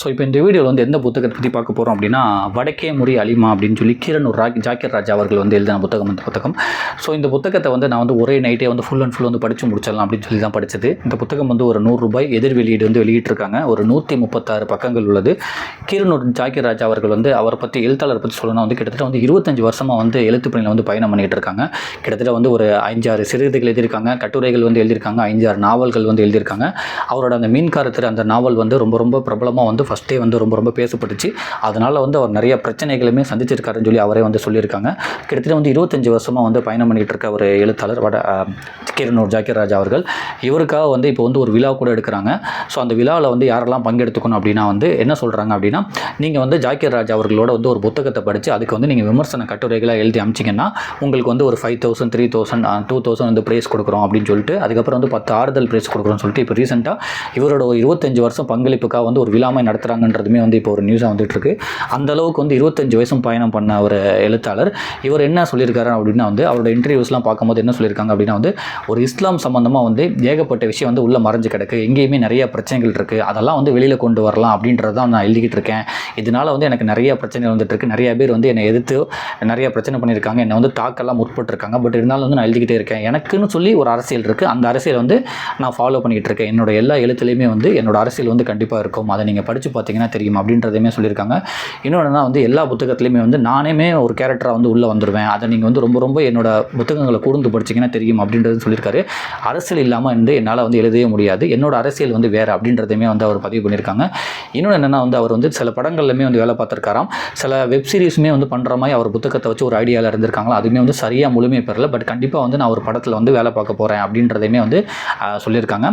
So இப்போ இந்த வீடியோவில் வந்து எந்த புத்தகத்தை பற்றி பார்க்க போகிறோம் அப்படின்னா வடக்கே முறி அலிமா அப்படின்னு சொல்லி கிரண் ஒரு ராக்கி ஜாக்கிர் ராஜா அவர்கள் வந்து எழுதின புத்தகம் இந்த புத்தகம். ஸோ இந்த புத்தகத்தை வந்து நான் வந்து ஒரே நைட்டே வந்து ஃபுல் அண்ட் ஃபுல் வந்து படித்து முடிச்சிடலாம் அப்படின்னு சொல்லி தான் படித்தது இந்த புத்தகம் வந்து ஒரு நூறு ரூபாய் எதிர் வெளியீடு வந்து வெளியிட்டிருக்காங்க. ஒரு நூற்றி முப்பத்தாறு பக்கங்கள் உள்ளது. கீரனூர் ஜாக்கிர் ராஜா அவர்கள் வந்து அவரை பற்றி எழுத்தாளர் பற்றி சொல்லணும்னா வந்து கிட்டத்தட்ட வந்து இருபத்தஞ்சு வருஷமாக வந்து எழுத்து பணியில் வந்து பயணம் பண்ணிகிட்டு இருக்காங்க. கிட்டத்தட்ட வந்து ஒரு அஞ்சாறு சிறுகதைகள் எழுதியிருக்காங்க. கட்டுரைகள் வந்து எழுதியிருக்காங்க. ஐந்தாறு நாவல்கள் வந்து எழுதியிருக்காங்க. அவரோட அந்த மீன்காரத்தில் அந்த நாவல் வந்து ரொம்ப ரொம்ப பிரபலமாக வந்து ஃபஸ்ட்டே வந்து ரொம்ப ரொம்ப பேசப்பட்டுச்சு. அதனால் வந்து அவர் நிறைய பிரச்சனைகளுமே சந்திச்சிருக்காருன்னு சொல்லி அவரே வந்து சொல்லியிருக்காங்க. கிட்டத்தட்ட வந்து இருபத்தஞ்சி வருஷமாக வந்து பயணம் பண்ணிகிட்டு இருக்க ஒரு எழுத்தாளர் வட அஹ், கிரணூர் ஜாக்கிர் ராஜா அவர்கள். இவருக்காக வந்து இப்போ வந்து ஒரு விழா கூட எடுக்கிறாங்க. ஸோ அந்த விழாவில் வந்து யாரெல்லாம் பங்கெடுத்துக்கணும் அப்படின்னா வந்து என்ன சொல்கிறாங்க அப்படின்னா நீங்கள் வந்து ஜாக்கிர் ராஜா அவர்களோட வந்து ஒரு புத்தகத்தை படித்து அதுக்கு வந்து நீங்கள் விமர்சன கட்டுரைகளாக எழுதி அமைச்சிங்கன்னா உங்களுக்கு வந்து ஒரு five thousand three thousand two thousand வந்து ப்ரைஸ் கொடுக்குறோம் அப்படின்னு சொல்லிட்டு அதுக்கப்புறம் வந்து பத்து ஆறுதல் ப்ரைஸ் கொடுக்குறோம்னு சொல்லிட்டு இப்போ ரீசெண்டாக இவரோட ஒரு இருபத்தஞ்சு வருஷம் பங்களிப்புக்காக வந்து ஒரு விழாமை நடத்துகிறாங்கன்றதுமே வந்து இப்போ ஒரு நியூஸாக வந்துட்டுருக்கு. அந்த அளவுக்கு வந்து இருபத்தஞ்சு வயசும் பயணம் பண்ண ஒரு எழுத்தாளர். இவர் என்ன சொல்லியிருக்காரு அப்படின்னா வந்து அவரோட இன்டர்வியூஸ்லாம் பார்க்கும்போது என்ன சொல்லியிருக்காங்க அப்படின்னா வந்து ஒரு இஸ்லாம் சம்மந்தமாக வந்து ஏகப்பட்ட விஷயம் வந்து உள்ளே மறைஞ்சு கிடக்கு. எங்கேயுமே நிறைய பிரச்சனைகள் இருக்குது அதெல்லாம் வந்து வெளியில் கொண்டு வரலாம் அப்படின்றது தான் நான் எழுதிக்கிட்டு இருக்கேன். இதனால வந்து எனக்கு நிறைய பிரச்சனைகள் வந்துட்டுருக்கு நிறைய பேர் வந்து என்னை எதிர்த்து நிறைய பிரச்சனை பண்ணியிருக்காங்க. என்னை வந்து தாக்கெல்லாம் முற்பட்டுருக்காங்க. பட் இருந்தாலும் வந்து நான் எழுதிக்கிட்டே இருக்கேன். எனக்குன்னு சொல்லி ஒரு அரசியல் இருக்குது அந்த அரசியல் வந்து நான் ஃபாலோ பண்ணிக்கிட்டு இருக்கேன். என்னோட எல்லா எழுத்துலையுமே வந்து என்னோட அரசியல் வந்து கண்டிப்பாக இருக்கும். அதை நீங்கள் படித்து பார்த்தீங்கன்னா தெரியும் அப்படின்றதையுமே சொல்லியிருக்காங்க. இன்னொன்று வந்து எல்லா புத்தகத்துலையுமே வந்து நானேமே ஒரு கேரக்டராக வந்து உள்ளே வந்துடுவேன் அதை நீங்கள் வந்து ரொம்ப ரொம்ப என்னோட புத்தகங்களை கூர்ந்து படிச்சீங்கன்னா தெரியும் அப்படின்றது சொல்லியிருக்காரு. அரசியல் இல்லாமல் வந்து என்னால் வந்து எழுதவே முடியாது. என்னோட அரசியல் வந்து வேறு அப்படின்றதையுமே வந்து அவர் பதிவு பண்ணியிருக்காங்க. இன்னொன்று என்னென்னா வந்து அவர் வந்து சில படங்கள்லையுமே வந்து வேலை பார்த்துருக்காராம். சில வெப் சீரிஸுமே வந்து பண்ணுற மாதிரி அவர் புத்தகத்தை வச்சு ஒரு ஐடியாவில் இருந்திருக்காங்களா? அதுவுமே வந்து சரியாக முழுமையை பெறல. பட் கண்டிப்பாக வந்து நான் ஒரு படத்தில் வந்து வேலை பார்க்க போகிறேன் அப்படின்றதையுமே வந்து சொல்லியிருக்காங்க.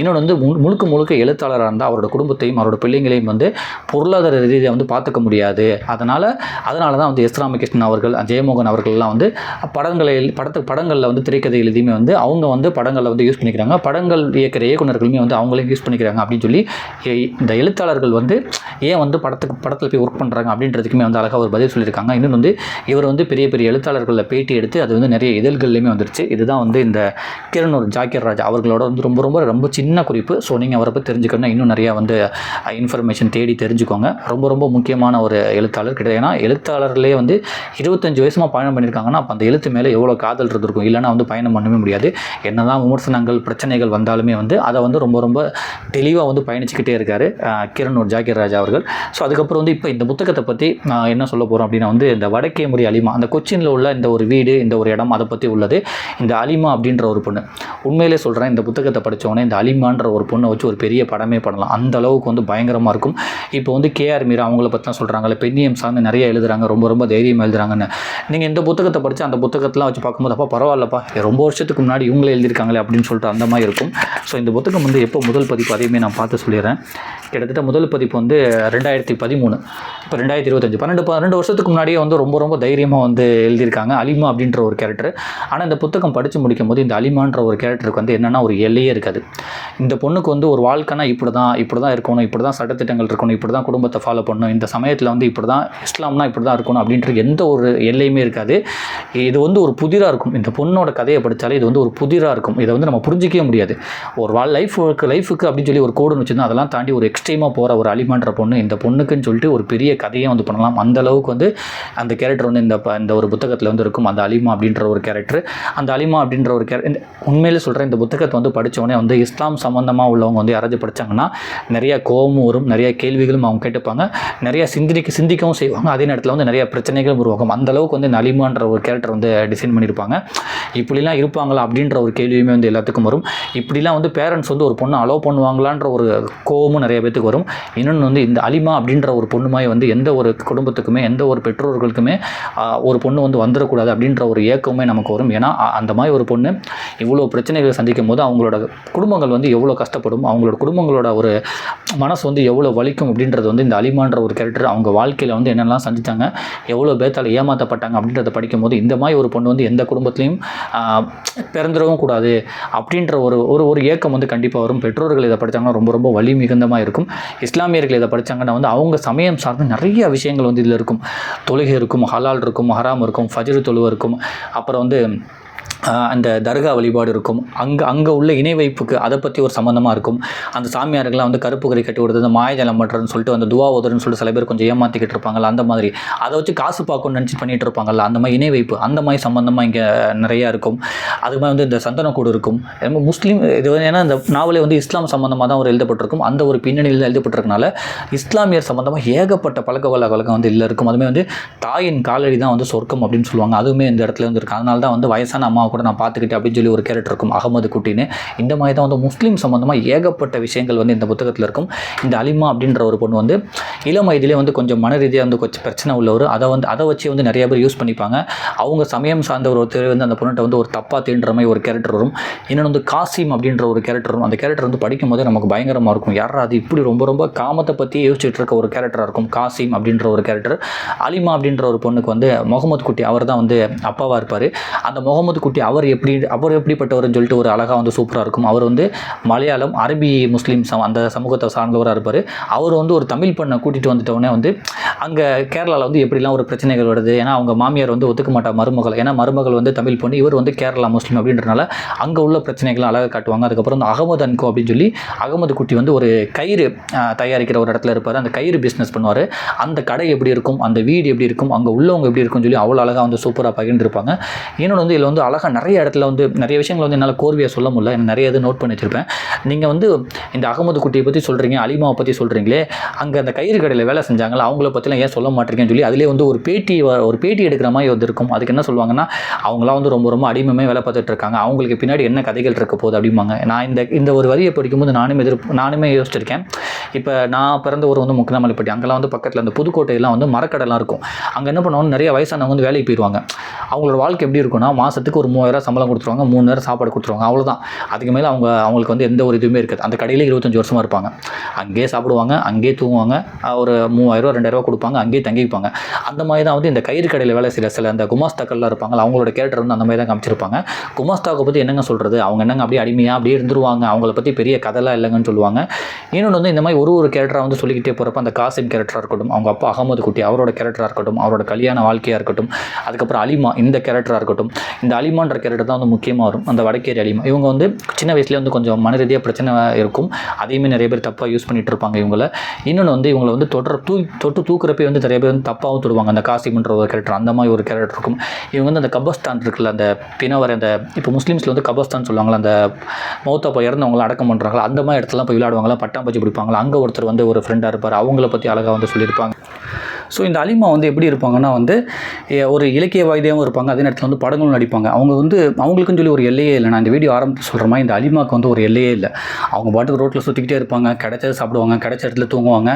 இன்னொன்று வந்து முழுக்க முழுக்க எழுத்தாளராக இருந்தால் அவரோட குடும்பத்தையும் அவரோட பிள்ளைங்களையும் வந்து பொருளாதார ரீதியாக வந்து பார்த்துக்க முடியாது. அதனால் அதனால தான் வந்து எஸ் ராமகிருஷ்ணன் அவர்கள் ஜெயமோகன் அவர்கள்லாம் வந்து படங்களை படத்து படங்களில் வந்து திரைக்கதை எழுதியுமே வந்து அவங்க வந்து படங்களில் வந்து யூஸ் பண்ணிக்கிறாங்க. படங்கள் இயக்கிற இயக்குனர்களுமே வந்து அவங்களையும் யூஸ் பண்ணிக்கிறாங்க அப்படின்னு சொல்லி எ- இந்த எழுத்தாளர்கள் வந்து ஏன் வந்து படத்துக்கு படத்தில் போய் ஒர்க் பண்ணுறாங்க அப்படின்றதுக்குமே வந்து அழகாக ஒரு பதில் சொல்லியிருக்காங்க. இன்னொன்று வந்து இவர் வந்து பெரிய பெரிய எழுத்தாளர்களில் பேட்டி எடுத்து அது வந்து நிறைய இதழ்கள்லையுமே வந்துருச்சு. இதுதான் வந்து இந்த கிரணூர் ஜாக்கிர் ராஜா அவர்களோட வந்து ரொம்ப ரொம்ப ரொம்ப சின்ன குறிப்பு. ஸோ நீங்கள் அவரை பற்றி தெரிஞ்சுக்கணும்னா இன்னும் நிறையா வந்து இன்ஃபர் இன்ஃபர்மேஷன் தேடி தெரிஞ்சுக்கோங்க. ரொம்ப ரொம்ப முக்கியமான ஒரு எழுத்தாளர் கிடையாது ஏன்னா எழுத்தாளர்லேயே வந்து இருபத்தஞ்சு வயசுமா பயணம் பண்ணியிருக்காங்கன்னா அப்போ அந்த எழுத்து மேலே எவ்வளோ காதல் இருந்திருக்கும்? இல்லைன்னா வந்து பயணம் பண்ணவே முடியாது. என்ன தான் விமர்சனங்கள் பிரச்சனைகள் வந்தாலுமே வந்து அதை வந்து ரொம்ப ரொம்ப தெளிவாக வந்து பயணிச்சுக்கிட்டே இருக்காரு கிரண் ஒரு ஜாக்கிர் ராஜா அவர்கள். ஸோ அதுக்கப்புறம் வந்து இப்போ இந்த புத்தகத்தை பற்றி நான் என்ன சொல்ல போகிறோம் அப்படின்னா வந்து இந்த வடக்கே முறை அலிமா அந்த கொச்சினில் உள்ள இந்த ஒரு வீடு இந்த ஒரு இடம் அதை பற்றி உள்ளது. இந்த அலிமா அப்படின்ற ஒரு பொண்ணு. உண்மையிலே சொல்கிறேன் இந்த புத்தகத்தை படித்தவொடனே இந்த அலிமான்ற ஒரு பொண்ணை வச்சு ஒரு பெரிய படமே பண்ணலாம். அந்த அளவுக்கு வந்து பயங்கரமாக இருக்கும். இப்போ வந்து கேஆர் மீரா அவங்கள பற்றி தான் சொல்கிறாங்கல்ல பெண்ணியம் சார்ந்து நிறைய எழுதுகிறாங்க ரொம்ப ரொம்ப தைரியம் எழுதுறாங்கன்னு. நீங்கள் இந்த புத்தகத்தை படித்து அந்த புத்தகத்தெலாம் வச்சு பார்க்கும்போது அப்பா பரவாயில்லப்பா ரொம்ப வருஷத்துக்கு முன்னாடி இவங்களே எழுதியிருக்காங்களே அப்படின்னு சொல்லிட்டு அந்த மாதிரி இருக்கும். ஸோ இந்த புத்தகம் வந்து எப்போ முதல் பதிப்பு அதையுமே நான் பார்த்து சொல்லிடுறேன். கிட்டத்தட்ட முதல் பதிப்பு வந்து ரெண்டாயிரத்தி பதிமூணு. இப்போ ரெண்டாயிரத்தி இருபத்தஞ்சு. பன்னெண்டு பன்னெண்டு வருஷத்துக்கு முன்னாடியே வந்து ரொம்ப ரொம்ப தைரியமாக வந்து எழுதியிருக்காங்க அலிமா அப்படின்ற ஒரு கேரக்டர் ஆனால் இந்த புத்தகம் படித்து முடிக்கும் போது இந்த அலிமான்ற ஒரு கேரக்டருக்கு வந்து என்னென்னா ஒரு எல்லையே இருக்காது. இந்த பொண்ணுக்கு வந்து ஒரு வாழ்க்கைனா இப்படி தான் இப்படி தான் இருக்கணும் இப்படி தான் திட்டங்கள் இருக்கணும் இப்படி தான் குடும்பத்தை ஃபாலோ பண்ணணும். இந்த சமயத்தில் வந்து இப்படி தான் இஸ்லாம்னா இப்படி தான் இருக்கணும் அப்படின்ற எந்த ஒரு எல்லையுமே இருக்காது. இது வந்து ஒரு புதிராக இருக்கும். இந்த பொண்ணோட கதையை படித்தாலே இது வந்து ஒரு புதிராக இருக்கும். இதை வந்து நம்ம புரிஞ்சிக்கவே முடியாது. ஒரு வாழ் லைஃபுக்கு லைஃபுக்கு அப்படின்னு சொல்லி ஒரு கோடுன்னு வச்சுருந்தா அதெல்லாம் தாண்டி ஒரு எக்ஸ்ட்ரீமாக போகிற ஒரு அலிமான்ற பொண்ணு இந்த பொண்ணுக்குன்னு சொல்லிட்டு ஒரு பெரிய கதையை வந்து பண்ணலாம். அந்த அளவுக்கு வந்து அந்த கேரக்டர் வந்து இந்த ப- இந்த ஒரு புத்தகத்தில் வந்து இருக்கும். அந்த அலிமா அப்படின்ற ஒரு கேரக்டர் அந்த அலிமா அப்படின்ற ஒரு கேர உண்மையிலே சொல்கிறேன் இந்த புத்தகத்தை வந்து படித்தவொடனே வந்து இஸ்லாம் சம்மந்தமாக உள்ளவங்க வந்து யாராவது படித்தாங்கன்னா நிறைய கோபமும் வரும் நிறைய கேள்விகளும் அவங்க கேட்டுப்பாங்க. நிறைய சிந்திக்க சிந்திக்கவும் செய்வாங்க. அதே நேரத்தில் வந்து நிறைய பிரச்சனைகளும் உருவாகும். அந்தளவுக்கு வந்து இந்த அலிமான்ற ஒரு கேரக்டர் வந்து டிசைன் பண்ணியிருப்பாங்க இப்படிலாம் இருப்பாங்களா அப்படின்ற ஒரு கேள்வியுமே வந்து எல்லாத்துக்கும் வரும். இப்படிலாம் வந்து பேரண்ட்ஸ் வந்து ஒரு பொண்ணை அலோவ் பண்ணுவாங்களான்ற ஒரு கோவமும் நிறைய பேத்துக்கு வரும். இன்னொன்று வந்து இந்த அலிமா அப்படின்ற ஒரு பொண்ணுமாய் வந்து எந்த ஒரு குடும்பத்துக்குமே எந்த ஒரு பெற்றோர்களுக்குமே ஒரு பொண்ணு வந்து வந்துடக்கூடாது அப்படின்ற ஒரு ஏக்கமே நமக்கு வரும். ஏன்னா அந்த மாதிரி ஒரு பொண்ணு இவ்வளோ பிரச்சனைகளை சந்திக்கும் போது அவங்களோட குடும்பங்கள் வந்து எவ்வளோ கஷ்டப்படும். அவங்களோட குடும்பங்களோட ஒரு மனசு வந்து எவ்வளோ வலிக்கும் அப்படின்றது வந்து இந்த அலிமான்ற ஒரு கேரக்டர் அவங்க வாழ்க்கையில் வந்து என்னெல்லாம் சந்தித்தாங்க எவ்வளோ பேத்தால் ஏமாற்றப்பட்டாங்க அப்படின்றத படிக்கும்போது இந்த மாதிரி ஒரு பொண்ணு வந்து எந்த குடும்பத்துலேயும் பிறந்துடவும் கூடாது அப்படின்ற ஒரு ஒரு ஒரு ஏக்கம் வந்து கண்டிப்பாக வரும். பெற்றோர்கள் இதை படித்தாங்கன்னா ரொம்ப ரொம்ப வலி மிகுந்தமாக இருக்கும். இஸ்லாமியர்கள் இதை படித்தாங்கன்னா வந்து அவங்க சமயம் சார்ந்து நிறைய விஷயங்கள் வந்து இதில் இருக்கும். தொழுகை இருக்கும் ஹலால் இருக்கும் ஹராம் இருக்கும் ஃபஜ்ரு தொழுவ இருக்கும். அப்புறம் வந்து அந்த தர்கா வழிபாடு இருக்கும். அங்கே அங்கே உள்ள இணை வைப்புக்கு அதை பற்றி ஒரு சம்மந்தமாக இருக்கும். அந்த சாமியார்கள்லாம் வந்து கருப்பு கறி கட்டி விடுறது இந்த மாயஜலம் பண்ணுறதுன்னு சொல்லிட்டு அந்த துவா ஓதுறன்னு சொல்லிட்டு சில பேர் கொஞ்சம் ஏமாற்றிக்கிட்டு இருப்பாங்கல்ல அந்த மாதிரி. அதை வச்சு காசு பார்க்கணும்னு நினச்சி பண்ணிகிட்டு இருப்பாங்கல்ல அந்த மாதிரி இணை வைப்பு அந்த மாதிரி சம்மந்தமாக இங்கே நிறையா இருக்கும். அது மாதிரி வந்து இந்த சந்தனக்கூடு இருக்கும். ரொம்ப முஸ்லீம் இது வந்து ஏன்னா இந்த நாவலே வந்து இஸ்லாம் சம்மந்தமாக தான் ஒரு எழுதப்பட்டிருக்கும். அந்த ஒரு பின்னணியில் எழுதப்பட்டிருக்கனால இஸ்லாமியர் சம்மந்தமாக ஏகப்பட்ட பழக்க வழக்கம் வந்து இல்லை இருக்கும். அதுமே வந்து தாயின் காலடி தான் வந்து சொர்க்கம் அப்படின்னு சொல்லுவாங்க. அதுவுமே இந்த இடத்துல வந்து இருக்கு அதனால தான் வந்து வயசான அம்மாவை கூட நான் பார்த்துக்கிட்டேன் அப்படின்னு சொல்லி ஒரு கேரக்டர் இருக்கும் அகமது குட்டின்னு. இந்த மாதிரி தான் வந்து முஸ்லீம் சம்மந்தமாக ஏகப்பட்ட விஷயங்கள் வந்து இந்த புத்தகத்தில் இருக்கும். இந்த அலிமா அப்படின்ற ஒரு பொண்ணு வந்து இளம் வயதிலே வந்து கொஞ்சம் மன ரீதியாக வந்து கொஞ்சம் பிரச்சனை உள்ளவர். அதை வந்து அதை வச்சு வந்து நிறைய பேர் யூஸ் பண்ணிப்பாங்க. அவங்க சமயம் சார்ந்த ஒரு ஒருத்தர் வந்து அந்த பொண்ணுகிட்ட வந்து ஒரு தப்பாக தீன்ற மாதிரி ஒரு கேரக்டர் வரும். இன்னொன்று வந்து காசிம் அப்படின்ற ஒரு கேரக்டர் வரும். அந்த கேரக்டர் வந்து படிக்கும் போதே நமக்கு பயங்கரமாக இருக்கும். யாரா அது இப்படி ரொம்ப ரொம்ப காமத்தை பற்றி யோசிச்சுட்டு இருக்க ஒரு கேரக்டராக இருக்கும். காசிம் அப்படின்ற ஒரு கேரக்டர் அலிமா அப்படின்ற ஒரு பொண்ணுக்கு வந்து முகமது குட்டி அவர் தான் வந்து அப்பாவாக இருப்பார். அந்த முகமது குட்டி அவர் எப்படி அவர் எப்படிப்பட்டவர்னு சொல்லிட்டு ஒரு அழகாக வந்து சூப்பராக இருக்கும். அவர் வந்து மலையாளம் அரபி முஸ்லீம் சம அந்த சமூகத்தை சார்ந்தவராக இருப்பார். அவர் வந்து ஒரு தமிழ் பெண்ணை கூட்டிகிட்டு வந்துட்டோடனே வந்து அங்கே கேரளாவில் வந்து எப்படிலாம் ஒரு பிரச்சனைகள் வருது? ஏன்னா அவங்க மாமியார் வந்து ஒத்துக்க மாட்டார் மருமகள். ஏன்னா மருமகள் வந்து தமிழ் பொண்ணு இவர் வந்து கேரளா முஸ்லீம் அப்படின்றனால அங்கே உள்ள பிரச்சனைகளை அழகாக காட்டுவாங்க. அதுக்கப்புறம் வந்து அகமது அன்கோ அப்படின்னு சொல்லி அகமது குட்டி வந்து ஒரு கயிறு தயாரிக்கிற ஒரு இடத்துல இருப்பார். அந்த கயிறு பிஸ்னஸ் பண்ணுவார். அந்த கடை எப்படி இருக்கும்? அந்த வீடு எப்படி இருக்கும்? அங்கே உள்ளவங்க எப்படி இருக்கும்னு சொல்லி அவ்வளோ அழகாக வந்து சூப்பராக பகிர்ந்துருப்பாங்க. இன்னொன்று வந்து இதில் வந்து அழகாக நிறைய இடத்துல வந்து நிறைய விஷயங்கள் வந்து என்னால் கோர்வையாக சொல்ல முடியல. எனக்கு நிறைய இது நோட் பண்ணி வச்சுருப்பேன். நீங்கள் வந்து இந்த அகமது குட்டியை பற்றி சொல்கிறீங்க அலிமாவை பற்றி சொல்கிறீங்களே அங்கே அந்த கயிறு கடையில் வேலை செஞ்சாங்களா? அவங்கள பற்றிலாம் ஏன் சொல்ல மாட்டேங்கன்னு சொல்லி அதிலே வந்து ஒரு பேட்டி வ- ஒரு பேட்டி எடுக்கிற மாதிரி வந்து இருக்கும். அதுக்கு என்ன சொல்லுவாங்கன்னா அவங்களாம் வந்து ரொம்ப ரொம்ப அடிமையாக வேலை பார்த்துட்டு இருக்காங்க. அவங்களுக்கு பின்னாடி என்ன கதைகள் இருக்க போகுது அப்படிம்பாங்க. நான் இந்த இந்த ஒரு வரியை படிக்கும்போது நானும் எதிர்ப்பு நானுமே யோசிச்சிருக்கேன். இப்போ நான் பிறந்த ஊர் வந்து முக்கனாமலைப்பட்டி அங்கெல்லாம் வந்து பக்கத்தில் அந்த புதுக்கோட்டையெல்லாம் வந்து மரக்கடைலாம் இருக்கும். அங்கே என்ன பண்ணுவாங்க நிறைய வயசானவங்க வந்து வேலைக்கு போயிடுவாங்க அவங்களோட வாழ்க்கை எப்படி இருக்கும்னா மாதத்துக்கு ஒரு மூவாயிரம் சம்பளம் கொடுத்துருவாங்க மூணு நேரம் சாப்பாடு கொடுத்துருவாங்க அவ்வளோதான் அதுக்கு மேலே அவங்க அவங்களுக்கு வந்து எந்த ஒரு இதுவுமே இருக்காது. அந்த கடையில் இருபத்தஞ்சி வருஷமாக இருப்பாங்க. அங்கேயே சாப்பிடுவாங்க அங்கேயே தூங்குவாங்க ஒரு மூவாயிரம் ரெண்டாயிரரூவா கொடுப்பாங்க அங்கேயே தங்கிப்பாங்க அந்த மாதிரி தான் வந்து இந்த கயிறு கடையில் வேலை செய்கிற சில அந்த குமாஸ்தாக்கள்லாம் இருப்பாங்க அவங்களோட கேரக்டர் வந்து அந்த மாதிரி தான் காமிச்சிருப்பாங்க. குமாஸ்தாவை பற்றி என்னங்க சொல்கிறது அவங்க என்னங்க அப்படியே அடிமையாக அப்படியே இருந்துருவாங்க? அவங்கள பற்றி பெரிய கதைலாம் இல்லைங்கன்னு சொல்லுவாங்க. இன்னொன்று வந்து இந்த மாதிரி ஒரு ஒரு கேரக்டராக வந்து சொல்லிக்கிட்டே போகிறப்ப அந்த காசிம் கேரக்டராக இருக்கட்டும் அவங்க அப்பா அகமது குட்டி அவரோட கேரக்டராக இருக்கட்டும் அவரோட கல்யாண வாழ்க்கையாக இருக்கட்டும் அதுக்கப்புறம் அலிமா இந்த கேரக்டராக இருக்கட்டும். இந்த அலிமான்ற கேரக்டர் தான் வந்து முக்கியமாக வரும். அந்த வடக்கேரி அலிமா இவங்க வந்து சின்ன வயசுலேயே வந்து கொஞ்சம் மன ரீதியாக பிரச்சனை இருக்கும். அதையுமே நிறைய பேர் தப்பாக யூஸ் பண்ணிட்டு இருப்பாங்க இவங்கள. இன்னொன்று வந்து இவங்களை வந்து தொடர் தூ தொட்டு தூக்குறப்பே வந்து நிறைய பேர் வந்து தப்பாகவும் தொடுவாங்க. அந்த காசிம்ன்ற ஒரு கேரக்டர் அந்த மாதிரி ஒரு கேரக்டர் இருக்கும். இவங்க வந்து அந்த கபஸ்தான் இருக்குல்ல அந்த பினவர் அந்த இப்போ முஸ்லீம்ஸில் வந்து கபஸ்தான் சொல்லுவாங்களா அந்த மௌத்தப்போ இறந்தவங்களாம் அடக்கம் பண்ணுறாங்களா அந்த மாதிரி இடத்துலலாம் போய் விளையாடுவாங்களா? பட்டாம்பூச்சி பிடிப்பாங்களா? அங்கே ஒருத்தர் வந்து ஒரு ஃப்ரெண்டாக இருப்பார். அவங்கள பற்றி அழகாக வந்து சொல்லியிருப்பாங்க. ஸோ இந்த அலிமா வந்து எப்படி இருப்பாங்கன்னா வந்து ஒரு ஒரு இலக்கியவாதியாகவும் இருப்பாங்க. அதே நேரத்தில் வந்து படங்களும் நடிப்பாங்க. அவங்க வந்து அவங்களுக்குன்னு சொல்லி ஒரு எல்லையே இல்லை. நான் இந்த வீடியோ ஆரம்பித்து சொல்கிற மாதிரி இந்த அலிமாவுக்கு வந்து ஒரு எல்லையே இல்லை. அவங்க பாட்டுக்கு ரோட்டில் சுற்றிக்கிட்டே இருப்பாங்க. கிடைச்சது சாப்பிடுவாங்க. கிடைச்ச இடத்துல தூங்குவாங்க.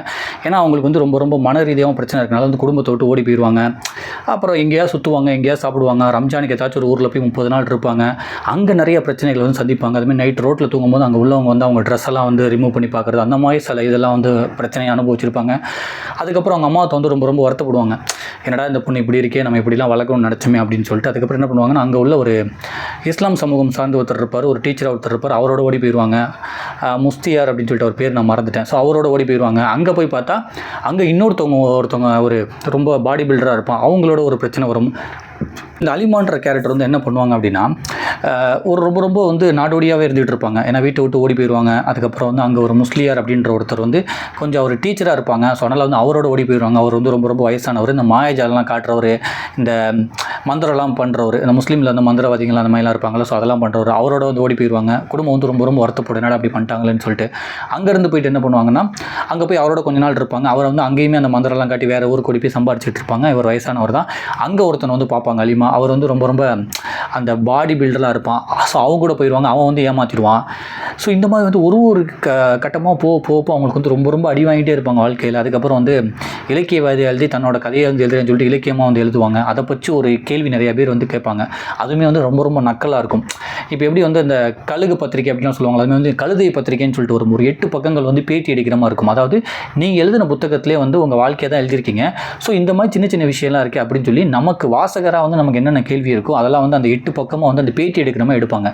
ஏன்னா அவங்களுக்கு வந்து ரொம்ப ரொம்ப மன ரீதியாகவும் பிரச்சனை இருக்கனால வந்து குடும்பத்தை விட்டு ஓடி போயிடுவாங்க அப்புறம் எங்கேயா சுற்றுவாங்க எங்கேயா சாப்பிடுவாங்க. ரம்ஜானுக்கு ஏதாச்சும் ஒரு ஊரில் போய் முப்பது நாள் இருப்பாங்க. அங்கே நிறைய பிரச்சனைகள் வந்து சந்திப்பாங்க. அதுமாதிரி நைட் ரோட்டில் தூங்கும்போது அங்கே உள்ளவங்க வந்து அவங்க ட்ரெஸ் எல்லாம் வந்து ரிமூவ் பண்ணி பார்க்குறது அந்த மாதிரி சில இதெல்லாம் வந்து பிரச்சனையை அனுபவிச்சிருப்பாங்க. அதுக்கப்புறம் அவங்க அம்மா வந்து ரொம்ப ரொம்ப வருத்தப்படுவாங்க. என்னடா இந்த பொண்ணு இப்படி இருக்கே நம்ம இப்படிலாம் வளர்க்கணும்னு நினச்சோமே அப்படின்னு சொல்லிட்டு அதுக்கப்புறம் என்ன பண்ணுவாங்கன்னா அங்கே உள்ள ஒரு இஸ்லாம் சமூகம் சார்ந்து ஒருத்தர் இருப்பார் ஒரு டீச்சர் ஒருத்தர் இருப்பார் அவரோட ஓடி போயிடுவாங்க முஸ்தியார் அப்படின்னு சொல்லிட்டு அவர் பேர் நான் மறந்துட்டேன். ஸோ அவரோட ஓடி போயிடுவாங்க அங்கே போய் பார்த்தா அங்கே இன்னொருத்தவங்க ஒருத்தவங்க ஒரு ரொம்ப பாடி பில்டராக இருப்பான். அவங்களோட ஒரு பிரச்சனை வரும். இந்த அலிமான்ற கேரக்டர் வந்து என்ன பண்ணுவாங்க அப்படின்னா ஒரு ரொம்ப ரொம்ப வந்து நாடோடியாகவே இருந்துகிட்டு இருப்பாங்க. ஏன்னா வீட்டை விட்டு ஓடி போயிடுவாங்க அதுக்கப்புறம் வந்து அங்கே ஒரு முஸ்லியார் அப்படின்ற ஒருத்தர் வந்து கொஞ்சம் அவர் டீச்சராக இருப்பாங்க. ஸோ அதனால் வந்து அவரோட ஓடி போயிடுவாங்க அவர் வந்து ரொம்ப ரொம்ப வயசானவர். இந்த மாயஜாலெலாம் காட்டுறவர் இந்த மந்திரம்லாம் பண்ணுறவர் இந்த முஸ்லீமில் அந்த மந்திரவாதிகள் அந்த மாதிரிலாம் இருப்பாங்களா ஸோ அதெல்லாம் பண்ணுறவர் அவரோட வந்து ஓடி போயிடுவாங்க குடும்பம் வந்து ரொம்ப ரொம்ப வருத்தப்படும். என்னடா அப்படி பண்ணிட்டாங்களேன்னு சொல்லிட்டு. அங்கேருந்து போயிட்டு என்ன பண்ணுவாங்கன்னா அங்கே போய் அவரோட கொஞ்ச நாள் இருப்பாங்க. அவர் வந்து அங்கேயுமே அந்த மந்திரம்லாம் காட்டி வேறு ஊருக்கு ஓடி போய் சம்பாரிச்சிட்டு இருப்பாங்க. இவர் வயசானவர் தான். அங்கே ஒருத்தனை வந்து பார்ப்பாங்க. அலிமா அவர் வந்து ரொம்ப ரொம்ப அந்த பாடி பில்டராக இருப்பான். ஸோ அவங்க கூட போயிடுவாங்க அவன் வந்து ஏமாற்றிடுவான் ஸோ இந்த மாதிரி வந்து ஒரு ஒரு க கட்டமாக போக போக போக அவங்களுக்கு வந்து ரொம்ப ரொம்ப அடி வாங்கிட்டே இருப்பாங்க வாழ்க்கையில். அதுக்கப்புறம் வந்து இலக்கியவாதி எழுதி தன்னோட கதையை வந்து எழுதுறேன்னு சொல்லிட்டு இலக்கியமாக வந்து எழுதுவாங்க. அதை பற்றி ஒரு கேள்வி நிறைய பேர் வந்து கேட்பாங்க. அதுவுமே வந்து ரொம்ப ரொம்ப நக்கலாக இருக்கும். இப்போ எப்படி வந்து இந்த கழுகு பத்திரிக்கை அப்படிலாம் சொல்லுவாங்க. அதுமாதிரி வந்து கழுதை பத்திரிக்கைன்னு சொல்லிட்டு ஒரு ஒரு எட்டு பக்கங்கள் வந்து பேட்டி அடிக்கிற மாதிரி இருக்கும். அதாவது நீங்கள் எழுதின புத்தகத்திலே வந்து உங்கள் வாழ்க்கையை தான் எழுதியிருக்கீங்க. ஸோ இந்த மாதிரி சின்ன சின்ன விஷயம்லாம் இருக்குது அப்படின்னு சொல்லி நமக்கு வாசகராக ஃபர்தராக வந்து நமக்கு என்னென்ன கேள்வி இருக்கோ அதெல்லாம் வந்து அந்த எட்டு பக்கமாக வந்து அந்த பேட்டி எடுக்கிற மாதிரி எடுப்பாங்க.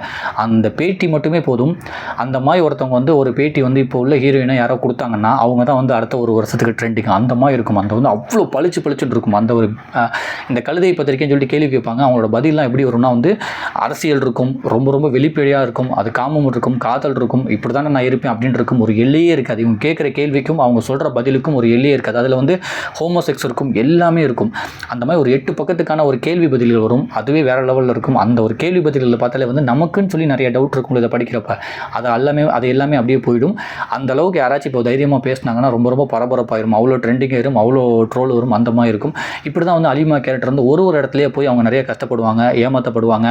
அந்த பேட்டி மட்டுமே போதும். அந்த மாதிரி ஒருத்தவங்க வந்து ஒரு பேட்டி வந்து இப்போ உள்ள ஹீரோயினை யாரோ கொடுத்தாங்கன்னா அவங்க தான் வந்து அடுத்த ஒரு வருஷத்துக்கு ட்ரெண்டிங் அந்த மாதிரி இருக்கும். அந்த வந்து அவ்வளோ பளிச்சு பளிச்சுட்டு இருக்கும். அந்த ஒரு இந்த கழுதை பத்திரிக்கைன்னு சொல்லிட்டு கேள்வி கேட்பாங்க. அவங்களோட பதிலாம் எப்படி வரும்னா வந்து அரசியல் இருக்கும். ரொம்ப ரொம்ப வெளிப்படையாக இருக்கும். அது காமம் இருக்கும். காதல் இருக்கும். இப்படி தானே நான் இருப்பேன் அப்படின்னு இருக்கும். ஒரு எல்லையே இருக்காது. இவங்க கேட்குற கேள்விக்கும் அவங்க சொல்கிற பதிலுக்கும் ஒரு எல்லையே இருக்காது. அதில் வந்து ஹோமோசெக்ஸ் இருக்கும் எல்லாமே இருக்கும். அந்த மாதிரி ஒரு எட்டு பக்கத்துக்கான ஒரு கேள்வி பதில்கள் வரும். அதுவே வேறு லெவலில் இருக்கும். அந்த ஒரு கேள்வி பதில்களில் பார்த்தாலே வந்து நமக்குன்னு சொல்லி நிறைய டவுட் இருக்கும் இதை படிக்கிறப்ப. அது எல்லாமே அது எல்லாமே அப்படியே போயிடும். அந்த அளவுக்கு யாராச்சும் இப்போ தைரியமாக பேசினாங்கன்னா ரொம்ப ரொம்ப பரபரப்பாயிரும். அவ்வளோ ட்ரெண்டிங் ஆயிரும் அவ்வளோ ட்ரோல் வரும் அந்த மாதிரி இருக்கும். இப்படி தான் வந்து அலிமா கேரக்டர் வந்து ஒரு ஒரு இடத்துலேயே போய் அவங்க நிறைய கஷ்டப்படுவாங்க ஏமாற்றப்படுவாங்க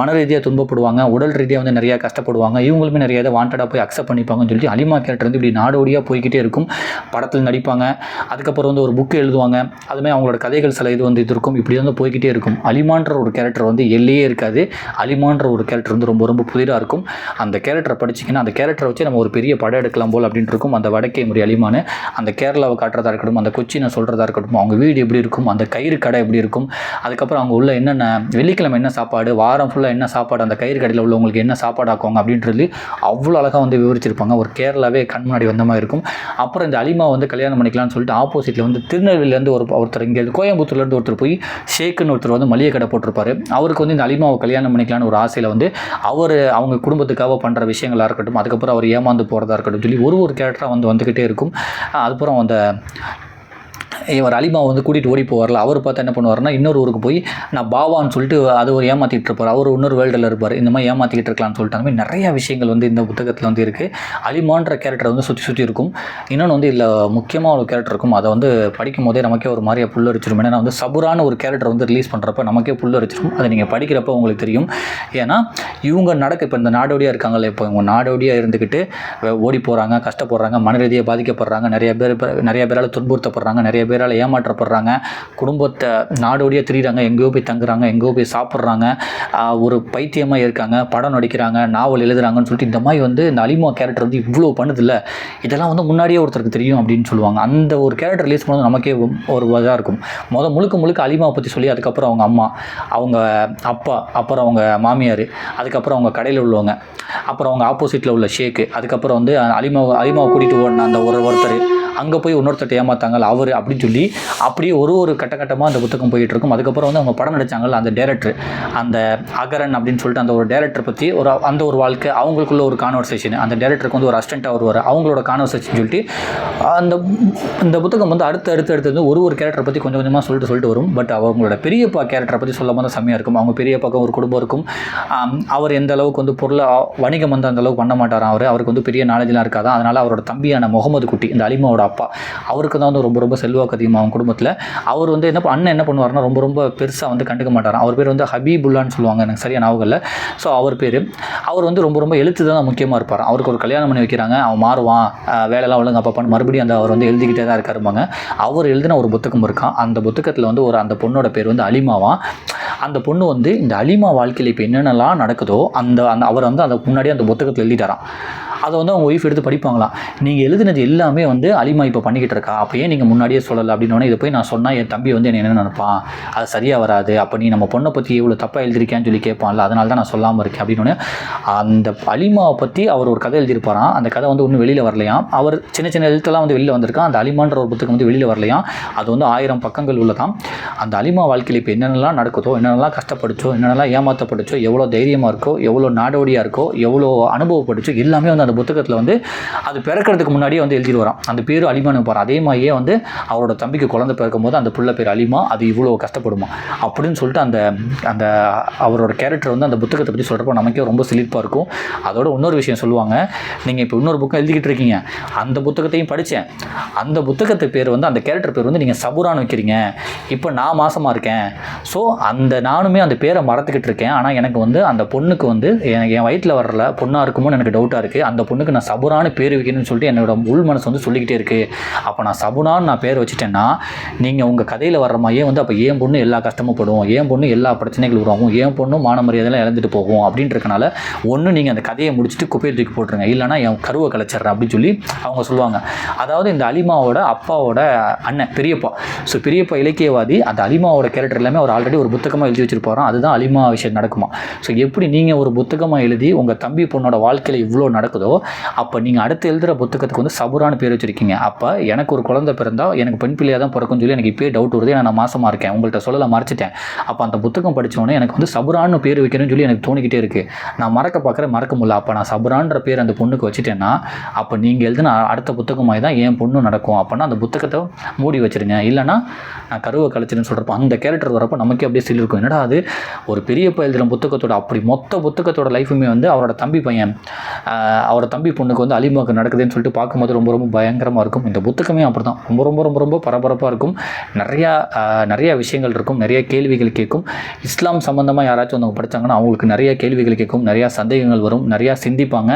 மன ரீதியாக துன்பப்படுவாங்க உடல் ரீதியாக வந்து நிறையா கஷ்டப்படுவாங்க இவங்களுமே நிறைய இதை வாண்டடாக போய் அக்செப்ட் பண்ணிப்பாங்கன்னு சொல்லிட்டு அலிமா கேரக்டர் வந்து இப்படி நாடோடியாக போய்கிட்டே இருக்கும். படத்தில் நடிப்பாங்க. அதுக்கப்புறம் வந்து ஒரு புக்கு எழுதுவாங்க. அதுமாதிரி அவங்களோட கதைகள் சில இது வந்து இது இருக்கும். இப்படி வந்து போய்கிட்டே இருக்கும். அலிமான்ற ஒரு கேரக்டர் வந்து எல்லையே இருக்காது. அலிமான்ற ஒரு கேரக்டர் வந்து ரொம்ப ரொம்ப புதிராக இருக்கும். அந்த கேரக்டரை படிச்சிங்கன்னா அந்த கேரக்டரை வச்சு நம்ம ஒரு பெரிய படம் எடுக்கலாம் போல் அப்படின்ட்டு இருக்கும். அந்த வடக்கே முறை அலிமானு அந்த கேரளாவை காட்டுறதா இருக்கட்டும் அந்த கொச்சினை சொல்கிறதா இருக்கட்டும் அவங்க வீடு எப்படி இருக்கும் அந்த கயிறு கடை எப்படி இருக்கும் அதுக்கப்புறம் அவங்க உள்ள என்னென்ன வெள்ளிக்கிழமை என்ன சாப்பாடு வாரம் ஃபுல்லாக என்ன சாப்பாடு அந்த கயிறு கடையில் உள்ளவங்களுக்கு என்ன சாப்பாடு ஆக்குவாங்க அப்படின்றது அவ்வளோ அழகாக வந்து விவரிச்சிருப்பாங்க. ஒரு கேரளாவே கண் முன்னாடி வந்த மாதிரி இருக்கும். அப்புறம் இந்த அலிமா வந்து கல்யாணம் பண்ணிக்கலாம்னு சொல்லிட்டு ஆப்போசிட்டில் வந்து திருநெல்வேலியிலேருந்து ஒரு ஒருத்தர் இங்கே கோயம்புத்தூர்லேருந்து ஒருத்தர் போய் ஷேக் ஷேக்குன்னு ஒருத்தர் வந்து மளிகை கடை போட்டிருப்பாரு. அவருக்கு வந்து இந்த அலிமாவை கல்யாணம் பண்ணிக்கலாம்னு ஒரு ஆசையில் வந்து அவர் அவங்க குடும்பத்துக்காக பண்ணுற விஷயங்களாக இருக்கட்டும் அதுக்கப்புறம் அவர் ஏமாந்து போகிறதா இருக்கட்டும் சொல்லி ஒரு ஒரு கேரக்டராக வந்து வந்துக்கிட்டே இருக்கும். அதுக்கப்புறம் அந்த இவர் அலிமா வந்து கூட்டிகிட்டு ஓடி போவார்ல அவர் பார்த்து என்ன பண்ணுவார்னா இன்னொரு ஊருக்கு போய் நான் பாவான்னு சொல்லிட்டு அது ஒரு ஏமாற்றிட்டு இருப்பார். அவர் இன்னொரு வேர்ல்டில் இருப்பார். இந்த மாதிரி ஏமாற்றிக்கிட்டு இருக்கலாம்னு சொல்லிட்டு. அந்த மாதிரி நிறைய விஷயங்கள் வந்து இந்த புத்தகத்தில் வந்து இருக்குது அலிமான்ற கேரக்டர் வந்து சுற்றி சுற்றி இருக்கும். இன்னொன்று வந்து இதில் முக்கியமாக ஒரு கேரக்டர் இருக்கும். அதை வந்து படிக்கும் போதே நமக்கே ஒரு மாதிரியா புல்லரிச்சிடும் ஏன்னா வந்து சபுரான ஒரு கேரக்டர் வந்து ரிலீஸ் பண்ணுறப்ப நமக்கே புல்லரிச்சிரும் அதை நீங்கள் படிக்கிறப்ப உங்களுக்கு தெரியும். ஏன்னா இவங்க நடக்க இப்போ இந்த நாடோடியாக இருக்காங்களே இப்போ இவங்க நாடோடியாக இருந்துக்கிட்டு ஓடி போகிறாங்க கஷ்டப்படுறாங்க மன ரீதியாக பாதிக்கப்படுறாங்க நிறைய பேர் நிறைய பேரால் துன்புறுத்தப்படுறாங்க நிறைய பேர் பேரால் ஏமாற்றப்படுறாங்க. குடும்பத்தை நாடோடியாக திரியிறாங்க எங்கேயோ போய் தங்குறாங்க. எங்கேயோ போய் சாப்பிட்றாங்க. ஒரு பைத்தியமாக இருக்காங்க. படம் நடிக்கிறாங்க. நாவல் எழுதுறாங்கன்னு சொல்லிட்டு இந்த மாதிரி வந்து இந்த அலிமா கேரக்டர் வந்து இவ்வளோ பண்ணுதில்ல. இதெல்லாம் வந்து முன்னாடியே ஒருத்தருக்கு தெரியும் அப்படின்னு சொல்லுவாங்க. அந்த ஒரு கேரக்டர் ரிலீஸ் பண்ணது நமக்கே ஒரு இதாக இருக்கும். முதல் முழுக்க முழுக்க அலிமாவை பற்றி சொல்லி அதுக்கப்புறம் அவங்க அம்மா அவங்க அப்பா அப்புறம் அவங்க மாமியார் அதுக்கப்புறம் அவங்க கடையில் உள்ளவங்க அப்புறம் அவங்க ஆப்போசிட்டில் உள்ள ஷேக்கு அதுக்கப்புறம் வந்து அலிமாவை அலிமாவை கூட்டிகிட்டு ஓடின அந்த ஒரு ஒருத்தர். அங்கே போய் இன்னொருத்தட்ட ஏமாத்தாங்கல்ல அவர் அப்படின்னு சொல்லி அப்படியே ஒரு ஒரு கட்ட கட்டமாக அந்த புத்தகம் போயிட்டு இருக்கும். அதுக்கப்புறம் வந்து அவங்க படம் நடித்தாங்கல்ல அந்த டேரக்டர் அந்த அகரன் அப்படின்னு சொல்லிட்டு அந்த ஒரு டேரக்டர் பற்றி ஒரு அந்த ஒரு வாழ்க்கை அவங்களுக்குள்ள ஒரு கான்வர்சேஷன் அந்த டேரக்டருக்கு வந்து ஒரு அசிஸ்டண்ட்டாக வருவார். அவங்களோட கான்வர்சேஷன் சொல்லிட்டு அந்த இந்த புத்தகம் வந்து அடுத்து அடுத்து அடுத்து வந்து ஒரு ஒரு கேரக்டரை பற்றி கொஞ்சம் கொஞ்சமாக சொல்லிட்டு சொல்லிட்டு வரும். பட் அவங்களோட பெரியப்பா கேரக்டரை பற்றி சொல்லும் போது செம்மையாக இருக்கும். அவங்க பெரியப்பாக்கும் ஒரு குடும்பம் இருக்கும். அவர் எந்த அளவுக்கு வந்து பொருளை வணிகம் வந்து அந்த அளவுக்கு பண்ண மாட்டாராம் அவர்? அவருக்கு வந்து பெரிய நாலேஜ்லாம் இருக்காதான் அதனால் அவரோட தம்பியான முகமது குட்டி இந்த அலிமாவோட அப்பா. அவருக்கு தான் வந்து ரொம்ப ரொம்ப செல்வாக்கு அதிகமாக அவங்க குடும்பத்தில். அவர் வந்து என்ன அண்ணன் என்ன பண்ணுவார்னா ரொம்ப ரொம்ப பெருசாக வந்து கண்டுக்க மாட்டார் அவர் பேர் வந்து ஹபீபுல்லான்னு சொல்லுவாங்க எனக்கு சரியா ஞாபகம் இல்லை. ஸோ அவர் பேர் அவர் வந்து ரொம்ப ரொம்ப எழுத்து தான் முக்கியமாக இருப்பார் அவருக்கு ஒரு கல்யாணம் பண்ணி வைக்கிறாங்க அவன் மாறுவான் அஹ் வேலைலாம் அப்பா பார்ப்பான்னு மறுபடியும் அந்த அவர் வந்து எழுதிக்கிட்டே தான் இருக்காருப்பாங்க அவர் எழுதின ஒரு புத்தகம் இருக்கான் அந்த புத்தகத்தில் வந்து ஒரு அந்த பொண்ணோட பேர் வந்து அலிமாவான் அந்த பொண்ணு வந்து இந்த அலிமா வாழ்க்கையில் இப்போ என்னென்னலாம் நடக்குதோ அந்த அந்த அவர் வந்து அந்த முன்னாடியே அந்த புத்தகத்தில் எழுதிட்டாராம். அதை வந்து அவங்க ஒய்ஃப் எடுத்து படிப்பாங்களாம் நீங்கள் எழுதினது எல்லாமே வந்து அலிமா இப்போ பண்ணிக்கிட்டு இருக்கா? அப்போ ஏன் நீங்கள் முன்னாடியே சொல்லலை? அப்படின்னோடனே இதை போய் நான் சொன்னால் என் தம்பி வந்து என்ன என்ன நினைப்பான் அது சரியாக வராது. அப்போ நீ நம்ம பொண்ணை பற்றி இவ்வளோ தப்பாக எழுதிருக்கேன்னு சொல்லி கேட்பான்ல. அதனால தான் நான் சொல்லாமல் இருக்கேன் அப்படின்னு அந்த அலிமாவை பற்றி அவர் ஒரு கதை எழுதியிருப்பாராம். அந்த கதை வந்து ஒன்றும் வெளியில் வரலையாம். அவர் சின்ன சின்ன எழுத்தெல்லாம் வந்து வெளியில் வந்திருக்கான். அந்த அலிமான்ற ஒரு புத்தகம் வந்து வெளியில் வரலையாம். அது வந்து ஆயிரம் பக்கங்கள் உள்ளதாம். அந்த அலிமா வாழ்க்கையில் இப்போ என்னென்னலாம் நடக்குதோ என்னென்னலாம் கஷ்டப்படுச்சோ என்னென்னலாம் ஏமாற்றப்படுச்சோ எவ்வளோ தைரியமாக இருக்கோ எவ்வளோ நாடோடியாக இருக்கோ எவ்வளோ அனுபவப்படுச்சோ எல்லாமே வந்து அந்த புத்தகத்தில் வந்து அது பிறக்கிறதுக்கு முன்னாடியே வந்து எழுதிட்டு வரான். அந்த பேர் அலிமானு பாரு. அதே மாதிரியே வந்து அவரோட தம்பிக்கு குழந்தை பிறக்கும் போது அந்த பிள்ளை பேர் அலிமா அது இவ்வளோ கஷ்டப்படுமா? அப்படின்னு சொல்லிட்டு அந்த அந்த அவரோட கேரக்டர் வந்து அந்த புத்தகத்தை பற்றி சொல்கிறப்போ நமக்கே ரொம்ப சிலிப்பாக இருக்கும். அதோட இன்னொரு விஷயம் சொல்லுவாங்க. நீங்கள் இப்போ இன்னொரு புக்கம் எழுதிக்கிட்டு இருக்கீங்க. அந்த புத்தகத்தையும் படித்தேன் அந்த புத்தகத்து பேர் வந்து அந்த கேரக்டர் பேர் வந்து நீங்கள் சபுரான்னு வைக்கிறீங்க. இப்போ நான் மாசமாக இருக்கேன். ஸோ அந்த நானுமே அந்த பேரை மறந்துக்கிட்டு இருக்கேன். ஆனால் எனக்கு வந்து அந்த பொண்ணுக்கு வந்து எனக்கு என் வயிற்றில் வரல பொண்ணாக இருக்குமோன்னு எனக்கு டவுட்டாக இருக்குது அந்த பொண்ணுக்கு நான் சபுரான்னு பேர் வைக்கணும்னு சொல்லிட்டு என்னோட உள் மனசு வந்து சொல்லிக்கிட்டே இருக்குது அப்போ நான் சபுனான்னு நான் பேர் வச்சுட்டேன்னா நீங்கள் உங்கள் கதையில் வர்ற மாதிரியே வந்து அப்போ ஏன் பொண்ணு எல்லா கஷ்டமும் படும். ஏன் பொண்ணு எல்லா பிரச்சனைகள் உருவாகும். ஏன் பொண்ணு மான மரியாதையெல்லாம் இழந்துட்டு போகும் அப்படின்றதுனால ஒன்று நீங்கள் அந்த கதையை முடிச்சுட்டு குப்பையில் தூக்கி போட்டுருங்க. இல்லைனா என் கருவை கலைச்சிட்றேன் அப்படின்னு சொல்லி அவங்க சொல்லுவாங்க. அதாவது இந்த அலிமாவோட அப்பாவோட அண்ணன் பெரியப்பா. ஸோ பெரியப்பா இலக்கியவாதி அந்த அலிமாவோட கேரக்டர் எல்லாமே அவர் ஆல்ரெடி ஒரு புத்தகமாக எழுதி வச்சிருப்பாராம். அதுதான் அலிமா விஷயம் நடக்குமா? ஸோ எப்படி நீங்கள் ஒரு புத்தகமாக எழுதி உங்கள் தம்பி பொண்ணோட வாழ்க்கையில் இவ்வளோ நடக்குதோ அப்போ நீங்கள் அடுத்து எழுதுகிற புத்தகத்துக்கு வந்து சபுரான்னு பேர் வச்சிருக்கீங்க. அப்போ எனக்கு ஒரு குழந்தை பிறந்தா எனக்கு பெண் பிள்ளையாக தான் பிறக்கும்னு சொல்லி எனக்கு இப்போயே டவுட் வருது. ஏன்னா நான் மாசமாக இருக்கேன். உங்கள்கிட்ட சொல்லலை மறைச்சிட்டேன். அப்போ அந்த புத்தகம் படித்தோடனே எனக்கு வந்து சபுரான்னு பேர் வைக்கணும்னு சொல்லி எனக்கு தோணிக்கிட்டே இருக்குது நான் மறக்க பார்க்குறேன் மறக்க முடியல. அப்போ நான் சபுரான்ற பேர் அந்த பொண்ணுக்கு வச்சுட்டேன்னா அப்போ நீங்கள் எழுதின அடுத்த புத்தகமாக தான் என் பொண்ணு நடக்கும். அப்போனா அந்த புத்தகத்தை மூடி வச்சிருங்க. இல்லைனா நான் கருவை கழிச்சிருன்னு சொல்கிறப்ப அந்த கேரக்டர் வரப்போ நமக்கே அப்படியே சில் இருக்கும். என்னடா அது? ஒரு பெரிய எழுதின புத்தகத்தோட அப்படி மொத்த புத்தகத்தோட லைஃபுமே வந்து அவரோட தம்பி பையன். அவர் அவரோட தம்பி பொண்ணுக்கு வந்து அலிமாக்கு நடக்குதுன்னு சொல்லிட்டு பார்க்கும்போது ரொம்ப ரொம்ப பயங்கரமாக இருக்கும். இந்த புத்தகமே அப்படி தான் ரொம்ப ரொம்ப ரொம்ப ரொம்ப பரபரப்பாக இருக்கும். நிறையா நிறையா விஷயங்கள் இருக்கும். நிறைய கேள்விகள் கேட்கும். இஸ்லாம் சம்மந்தமாக யாராச்சும் வந்து படித்தாங்கன்னா அவங்களுக்கு நிறைய கேள்விகள் கேட்கும். நிறையா சந்தேகங்கள் வரும். நிறையா சிந்திப்பாங்க.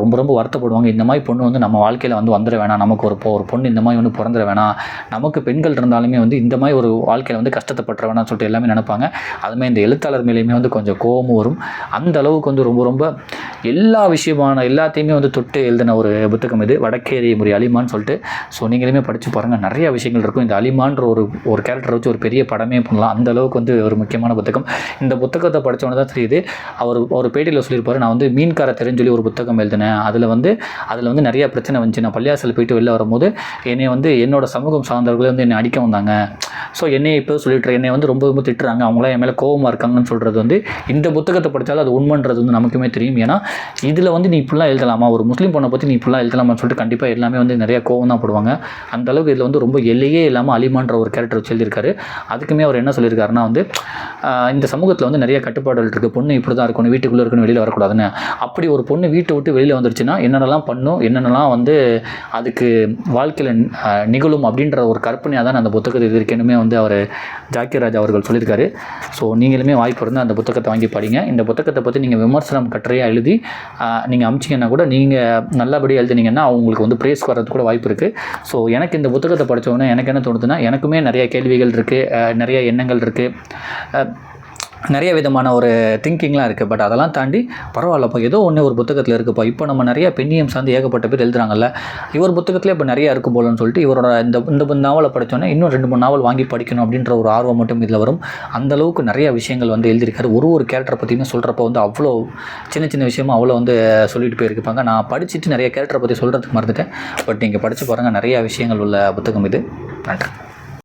ரொம்ப ரொம்ப வருத்தப்படுவாங்க. இந்த மாதிரி பொண்ணு வந்து நம்ம வாழ்க்கையில் வந்து வந்துட வேணாம். நமக்கு ஒரு ஒரு பொண்ணு இந்த மாதிரி வந்து பிறந்துட வேணாம். நமக்கு பெண்கள் இருந்தாலுமே வந்து இந்த மாதிரி ஒரு வாழ்க்கையில் வந்து கஷ்டத்தைப்பட்டுற வேணாம்னு சொல்லிட்டு எல்லாமே நினைப்பாங்க. அதுமாதிரி இந்த எழுத்தாளர் மேலேயுமே வந்து கொஞ்சம் கோபமும் வரும். அந்த அளவுக்கு வந்து ரொம்ப ரொம்ப எல்லா விஷயமான எல்லா எல்லாத்தையுமே வந்து தொட்டு எழுதின ஒரு புத்தகம் இது. வடக்கேரி முறை அலிமான்னு சொல்லிட்டு. ஸோ நீங்களுமே படித்து பாருங்கள் நிறைய விஷயங்கள் இருக்கும். இந்த அலிமான்ற ஒரு ஒரு கேரக்டர் வச்சு ஒரு பெரிய படமே பண்ணலாம். அந்த அளவுக்கு வந்து ஒரு முக்கியமான புத்தகம். இந்த புத்தகத்தை படித்தோன்னு தான் தெரியுது. அவர் ஒரு பேட்டியில் சொல்லியிருப்பார். நான் வந்து மீன்கார தெரிஞ்சு சொல்லி ஒரு புத்தகம் எழுதினேன். அதில் வந்து அதில் வந்து நிறைய பிரச்சனை வந்துச்சு. நான் பள்ளியாசல் போயிட்டு வெளில வரும்போது என்னை வந்து என்னோட சமூகம் சார்ந்தவர்களே வந்து என்னை அடிக்க வந்தாங்க. ஸோ என்னை இப்போ சொல்லிட்டு என்னை வந்து ரொம்ப ரொம்ப திட்டுறாங்க. அவங்களாம் என் மேலே கோவமாக இருக்காங்கன்னு சொல்கிறது வந்து இந்த புத்தகத்தை படித்தாலும் அது உண்மைன்றது வந்து நமக்குமே தெரியும். ஏன்னா இதில் வந்து நீ இப்படிலாம் எழுதலாமா? ஒரு முஸ்லீம் பொண்ணை பற்றி நீ இப்படிலாம் எழுதலாமான்னு சொல்லிட்டு கண்டிப்பாக எல்லாமே வந்து நிறைய கோவம் தான் போடுவாங்க. அந்த அளவுக்கு இதில் வந்து ரொம்ப எல்லையே இல்லாமல் அலிமான்ற ஒரு கேரக்டர் வச்சு எழுதியிருக்காரு. அதுக்குமே அவர் என்ன சொல்லியிருக்காருன்னா வந்து இந்த சமூகத்தில் வந்து நிறைய கட்டுப்பாடுகள் இருக்குது பொண்ணு இப்படி தான் இருக்கணும். வீட்டுக்குள்ளே இருக்கணும். வெளியில் வரக்கூடாதுன்னு. அப்படி ஒரு பொண்ணு வீட்டை விட்டு வெளியில் வந்துருச்சுன்னா என்னென்னலாம் பண்ணும்? என்னென்னலாம் வந்து அதுக்கு வாழ்க்கையில் நிகழும் அப்படின்ற ஒரு கற்பனையாக தான் அந்த புத்தகத்தை எழுதியிருக்கேனுமே வந்து அவர் ஜாக்கிர் அவர்கள் சொல்லியிருக்காரு. ஸோ நீங்களுமே வாய்ப்பு இருந்தால் அந்த புத்தகத்தை வாங்கி படிங்க. இந்த புத்தகத்தை பற்றி நீங்கள் விமர்சனம் கட்டுரையாக எழுதி நீங்கள் அமிச்சிங்கன்னா கூட நீங்கள் நல்லபடியாக எழுதினீங்கன்னா அவங்களுக்கு வந்து ப்ரேஸ் வர்றதுக்கு கூட வாய்ப்பு இருக்குது ஸோ எனக்கு இந்த புத்தகத்தை படித்தவொன்னே எனக்கு என்ன தோணுதுன்னா எனக்குமே நிறைய கேள்விகள் இருக்குது நிறைய எண்ணங்கள் இருக்குது நிறைய விதமான ஒரு திங்கிங்லாம் இருக்குது பட் அதெல்லாம் தாண்டி பரவாயில்லப்பா ஏதோ ஒன்று ஒரு புத்தகத்தில் இருக்குப்பா இப்போ நம்ம நிறைய பெண்ணியம் சார்ந்து ஏகப்பட்ட பேர் எழுதுறாங்கல்ல. இவர் புத்தகத்திலே இப்போ நிறைய இருக்கும் போலன்னு சொல்லிட்டு இவரோட இந்த இந்த நாவலை படித்தோன்னே இன்னும் ரெண்டு மூணு நாவல் வாங்கி படிக்கணும் அப்படின்ற ஒரு ஆர்வம் மட்டும் இதில் வரும். அந்த அளவுக்கு நிறைய விஷயங்கள் வந்து எழுதியிருக்காரு. ஒரு ஒரு கேரக்டரை பற்றியுமே சொல்கிறப்ப வந்து அவ்வளோ சின்ன சின்ன விஷயமும் அவ்வளோ வந்து சொல்லிட்டு போயிருப்பாங்க நான் படிச்சுட்டு நிறைய கேரக்டரை பற்றி சொல்கிறதுக்கு மறந்துட்டேன். பட் நீங்கள் படித்து பாருங்கள் நிறைய விஷயங்கள் உள்ள புத்தகம் இது. நன்றி.